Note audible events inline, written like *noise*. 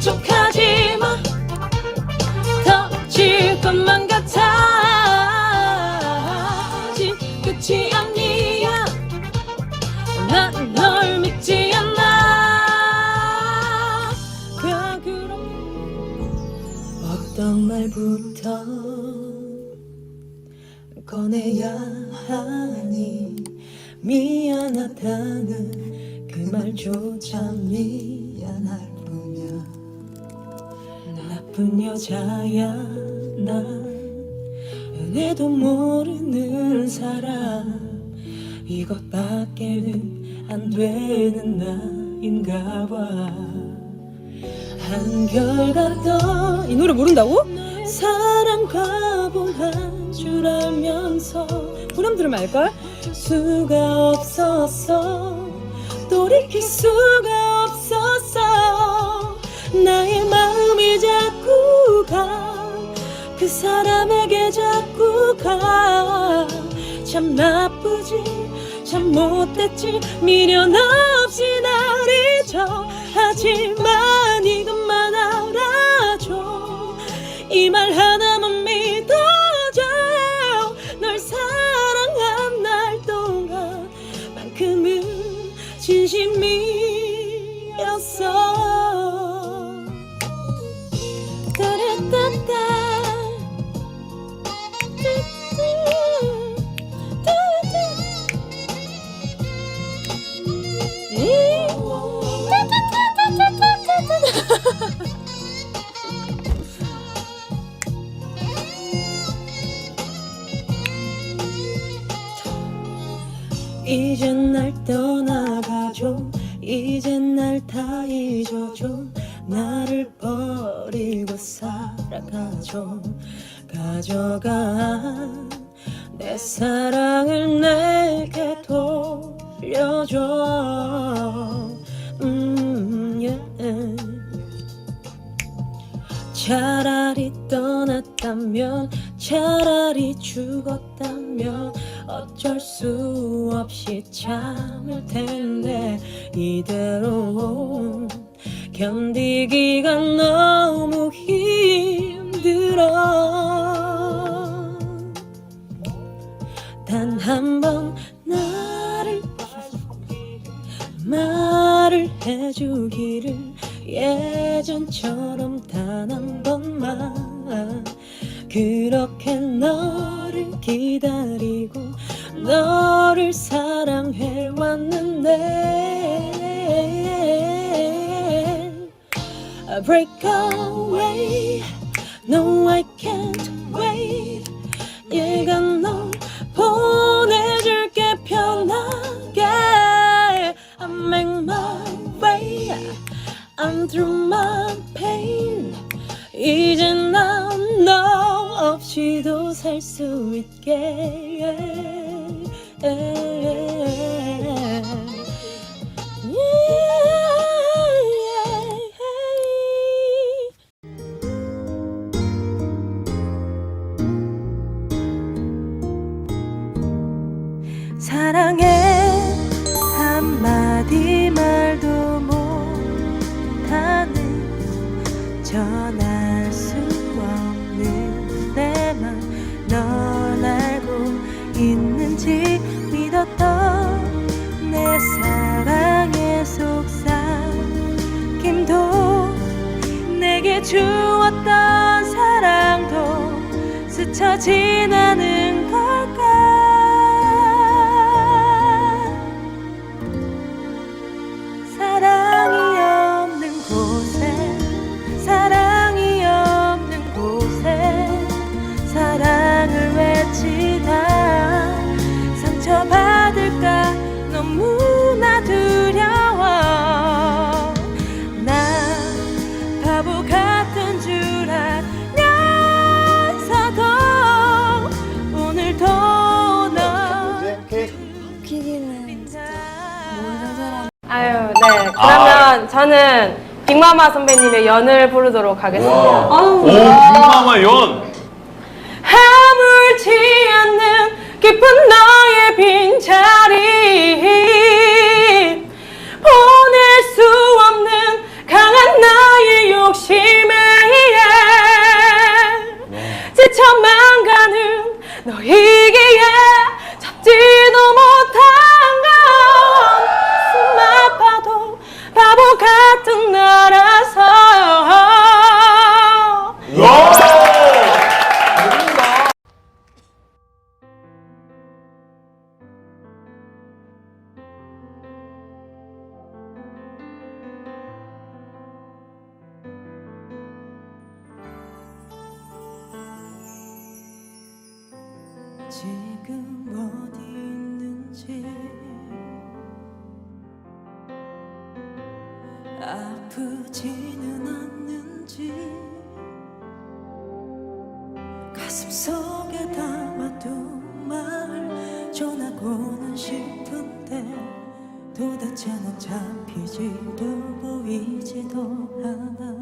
촉촉하지 마. 터질 것만 같아. 아직 끝이 아니야. 난 널 믿지 않아. 그 그럼 어떤 말부터 꺼내야 하니? 미안하다는 그 말조차 미안할 뿐이야 나쁜 여자야 난 은혜도 모르는 사람 이것밖에는 안 되는 나인가 봐 한결같던 이 노래 모른다고? 사랑 과분한 줄 알면서 후렴 들으면 알걸? 수가 없었어 돌이킬 수가 없었어 나의 마음이 자꾸 가. 그 사람에게 자꾸 가. 참 나쁘지 참 못됐지. 미련 없이 날 잊어 하지만 이것만 알아줘. 이 말 하 진심이었어. 따라따따 *laughs* 이젠 날 떠나 가줘. 이젠 날다 잊어줘. 나를 버리고 살아가줘. 가져가 내 사랑을 내게 돌려줘. 음, yeah. 차라리 떠났다면 차라리 죽었다면 어쩔 수 없이 참을 텐데 이대로 견디기가 너무 힘들어. 단 한 번 나를 말을 해주기를 예전처럼 그렇게 너를 기다리고 너를 사랑해 왔는데 I break away No I can't wait 얘가 널 보내줄게 편하게 I make my way I'm through my pain 너 없이도 살 수 있게. 사랑해. 한마디 말도 못하는 전할 수 없는 내맘 넌 알고 있는지 믿었던 내 사랑의 속삭임도 내게 주었던 사랑도 스쳐 지나는 그러면 저는 빅마마 선배님의 연을 부르도록 하겠습니다. 오, 빅마마 연. 아물지 않는 깊은 너의 빈자리 보낼 수 지금 어디 있는지. 아프지는 않는지. 가슴 속에 담아도 말 전하고는 싶은데 도대체는 잡히지도 보이지도 않아